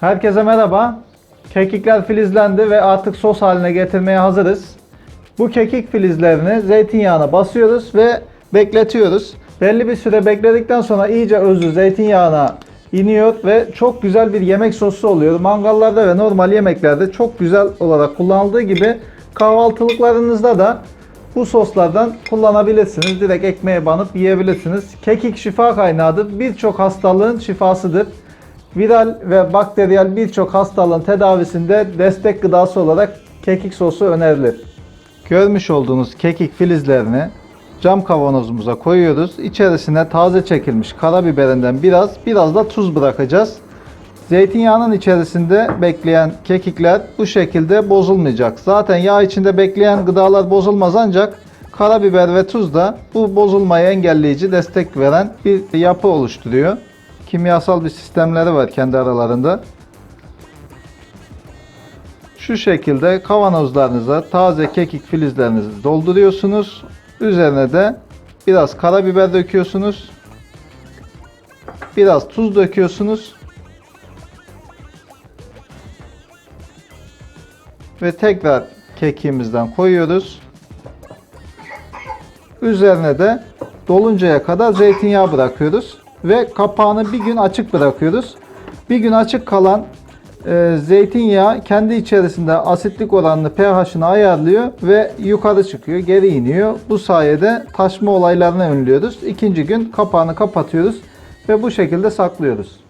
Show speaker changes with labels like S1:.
S1: Herkese merhaba. Kekikler filizlendi ve artık sos haline getirmeye hazırız. Bu kekik filizlerini zeytinyağına basıyoruz ve bekletiyoruz. Belli bir süre bekledikten sonra iyice özü zeytinyağına iniyor ve çok güzel bir yemek sosu oluyor. Mangallarda ve normal yemeklerde çok güzel olarak kullanıldığı gibi kahvaltılıklarınızda da bu soslardan kullanabilirsiniz. Direkt ekmeğe banıp yiyebilirsiniz. Kekik şifa kaynağıdır. Birçok hastalığın şifasıdır. Viral ve bakteriyel birçok hastalığın tedavisinde destek gıdası olarak kekik sosu önerilir. Görmüş olduğunuz kekik filizlerini cam kavanozumuza koyuyoruz. İçerisine taze çekilmiş karabiberinden biraz, biraz da tuz bırakacağız. Zeytinyağının içerisinde bekleyen kekikler bu şekilde bozulmayacak. Zaten yağ içinde bekleyen gıdalar bozulmaz ancak karabiber ve tuz da bu bozulmayı engelleyici destek veren bir yapı oluşturuyor. Kimyasal bir sistemleri var kendi aralarında. Şu şekilde kavanozlarınıza taze kekik filizlerinizi dolduruyorsunuz. Üzerine de biraz karabiber döküyorsunuz. Biraz tuz döküyorsunuz. Ve tekrar kekiğimizden koyuyoruz. Üzerine de doluncaya kadar zeytinyağı bırakıyoruz ve kapağını bir gün açık bırakıyoruz. Bir gün açık kalan e, zeytinyağı kendi içerisinde asitlik oranını pH'ını ayarlıyor ve yukarı çıkıyor, geri iniyor. Bu sayede taşma olaylarını önlüyoruz. İkinci gün kapağını kapatıyoruz ve bu şekilde saklıyoruz.